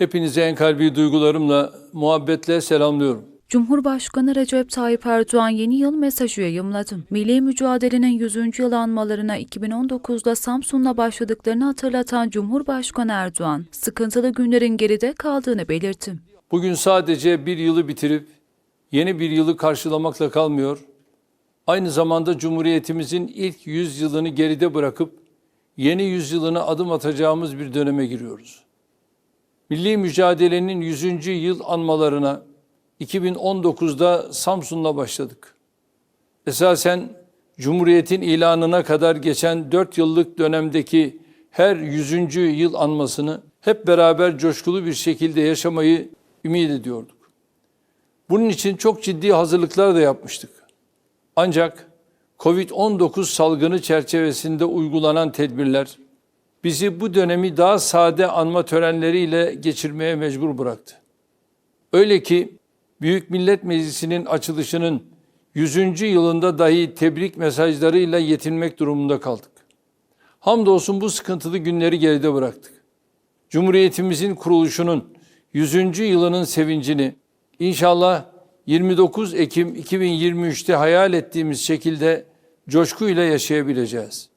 Hepinize en kalbi duygularımla, muhabbetle selamlıyorum. Cumhurbaşkanı Recep Tayyip Erdoğan yeni yıl mesajı yayımladı. Milli mücadelenin 100. yıl anmalarına 2019'da Samsun'la başladıklarını hatırlatan Cumhurbaşkanı Erdoğan, sıkıntılı günlerin geride kaldığını belirtti. Bugün sadece bir yılı bitirip yeni bir yılı karşılamakla kalmıyor, aynı zamanda Cumhuriyetimizin ilk yüzyılını geride bırakıp yeni yüzyılına adım atacağımız bir döneme giriyoruz. Milli mücadelenin 100. yıl anmalarına 2019'da Samsun'la başladık. Esasen Cumhuriyet'in ilanına kadar geçen 4 yıllık dönemdeki her 100. yıl anmasını hep beraber coşkulu bir şekilde yaşamayı ümit ediyorduk. Bunun için çok ciddi hazırlıklar da yapmıştık. Ancak Covid-19 salgını çerçevesinde uygulanan tedbirler bizi bu dönemi daha sade anma törenleriyle geçirmeye mecbur bıraktı. Öyle ki Büyük Millet Meclisi'nin açılışının 100. yılında dahi tebrik mesajlarıyla yetinmek durumunda kaldık. Hamdolsun bu sıkıntılı günleri geride bıraktık. Cumhuriyetimizin kuruluşunun 100. yılının sevincini inşallah 29 Ekim 2023'te hayal ettiğimiz şekilde coşkuyla yaşayabileceğiz.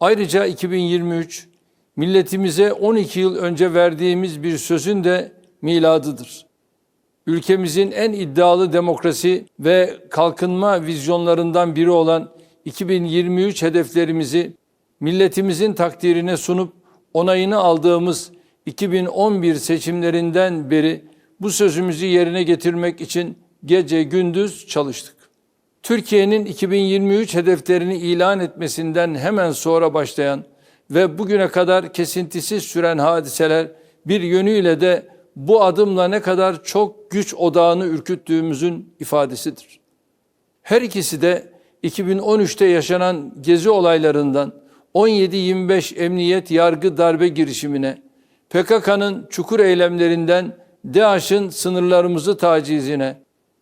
Ayrıca 2023 milletimize 12 yıl önce verdiğimiz bir sözün de miladıdır. Ülkemizin en iddialı demokrasi ve kalkınma vizyonlarından biri olan 2023 hedeflerimizi milletimizin takdirine sunup onayını aldığımız 2011 seçimlerinden beri bu sözümüzü yerine getirmek için gece gündüz çalıştık. Türkiye'nin 2023 hedeflerini ilan etmesinden hemen sonra başlayan ve bugüne kadar kesintisiz süren hadiseler bir yönüyle de bu adımla ne kadar çok güç odağını ürküttüğümüzün ifadesidir. Her ikisi de 2013'te yaşanan gezi olaylarından 17-25 emniyet yargı darbe girişimine, PKK'nın çukur eylemlerinden DAEŞ'in sınırlarımızı tacizine,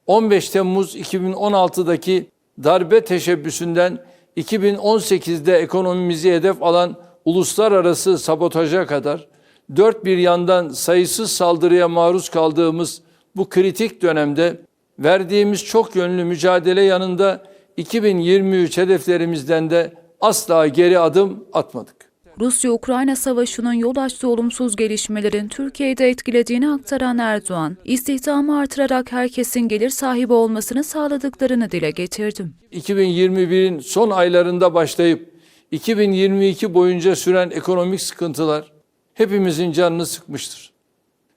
15 Temmuz 2016'daki darbe teşebbüsünden 2018'de ekonomimizi hedef alan uluslararası sabotaja kadar dört bir yandan sayısız saldırıya maruz kaldığımız bu kritik dönemde verdiğimiz çok yönlü mücadele yanında 2023 hedeflerimizden de asla geri adım atmadık. Rusya-Ukrayna savaşının yol açtığı olumsuz gelişmelerin Türkiye'de etkilediğini aktaran Erdoğan, istihdamı artırarak herkesin gelir sahibi olmasını sağladıklarını dile getirdi. 2021'in son aylarında başlayıp 2022 boyunca süren ekonomik sıkıntılar hepimizin canını sıkmıştır.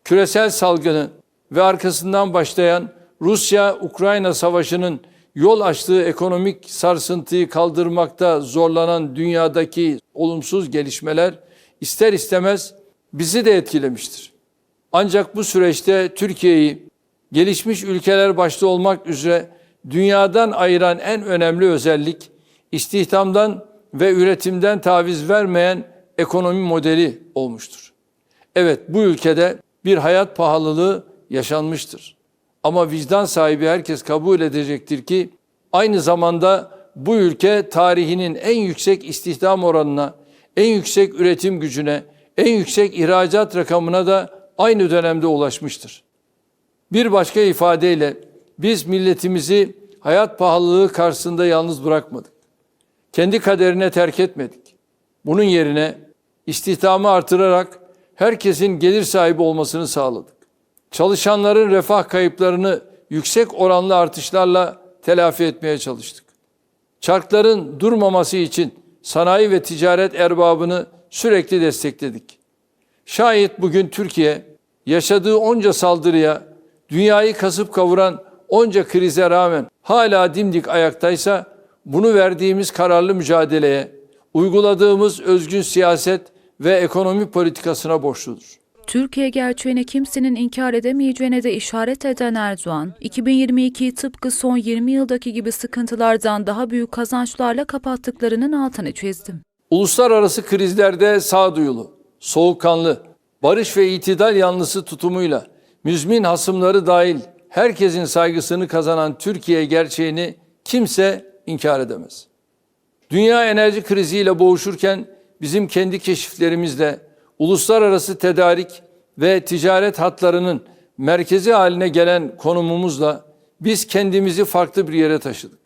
Küresel salgını ve arkasından başlayan Rusya-Ukrayna savaşının yol açtığı ekonomik sarsıntıyı kaldırmakta zorlanan dünyadaki olumsuz gelişmeler ister istemez bizi de etkilemiştir. Ancak bu süreçte Türkiye'yi gelişmiş ülkeler başta olmak üzere dünyadan ayıran en önemli özellik istihdamdan ve üretimden taviz vermeyen ekonomi modeli olmuştur. Evet bu ülkede bir hayat pahalılığı yaşanmıştır. Ama vicdan sahibi herkes kabul edecektir ki aynı zamanda bu ülke tarihinin en yüksek istihdam oranına, en yüksek üretim gücüne, en yüksek ihracat rakamına da aynı dönemde ulaşmıştır. Bir başka ifadeyle biz milletimizi hayat pahalılığı karşısında yalnız bırakmadık. Kendi kaderine terk etmedik. Bunun yerine istihdamı artırarak herkesin gelir sahibi olmasını sağladık. Çalışanların refah kayıplarını yüksek oranlı artışlarla telafi etmeye çalıştık. Çarkların durmaması için sanayi ve ticaret erbabını sürekli destekledik. Şayet bugün Türkiye yaşadığı onca saldırıya, dünyayı kasıp kavuran onca krize rağmen hala dimdik ayaktaysa bunu verdiğimiz kararlı mücadeleye, uyguladığımız özgün siyaset ve ekonomi politikasına borçludur. Türkiye gerçeğini kimsenin inkar edemeyeceğine de işaret eden Erdoğan, 2022'yi tıpkı son 20 yıldaki gibi sıkıntılardan daha büyük kazançlarla kapattıklarının altını çizdi. Uluslararası krizlerde sağduyulu, soğukkanlı, barış ve itidal yanlısı tutumuyla müzmin hasımları dahil herkesin saygısını kazanan Türkiye gerçeğini kimse inkar edemez. Dünya enerji kriziyle boğuşurken bizim kendi keşiflerimizle uluslararası tedarik ve ticaret hatlarının merkezi haline gelen konumumuzla biz kendimizi farklı bir yere taşıdık.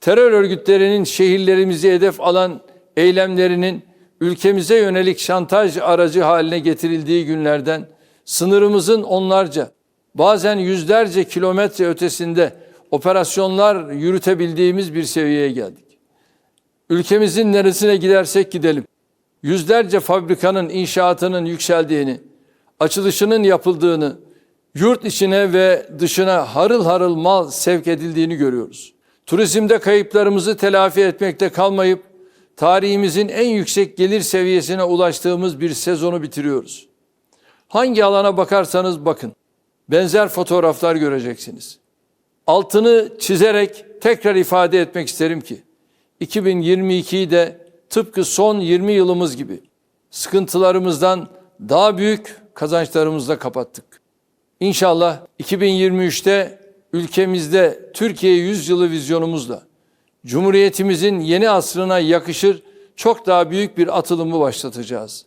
Terör örgütlerinin şehirlerimizi hedef alan eylemlerinin ülkemize yönelik şantaj aracı haline getirildiği günlerden sınırımızın onlarca, bazen yüzlerce kilometre ötesinde operasyonlar yürütebildiğimiz bir seviyeye geldik. Ülkemizin neresine gidersek gidelim, yüzlerce fabrikanın inşaatının yükseldiğini, açılışının yapıldığını, yurt içine ve dışına harıl harıl mal sevk edildiğini görüyoruz. Turizmde kayıplarımızı telafi etmekte kalmayıp tarihimizin en yüksek gelir seviyesine ulaştığımız bir sezonu bitiriyoruz. Hangi alana bakarsanız bakın benzer fotoğraflar göreceksiniz. Altını çizerek tekrar ifade etmek isterim ki 2022'yi de tıpkı son 20 yılımız gibi sıkıntılarımızdan daha büyük kazançlarımızla kapattık. İnşallah 2023'te ülkemizde Türkiye yüzyılı vizyonumuzla Cumhuriyetimizin yeni asrına yakışır çok daha büyük bir atılımı başlatacağız.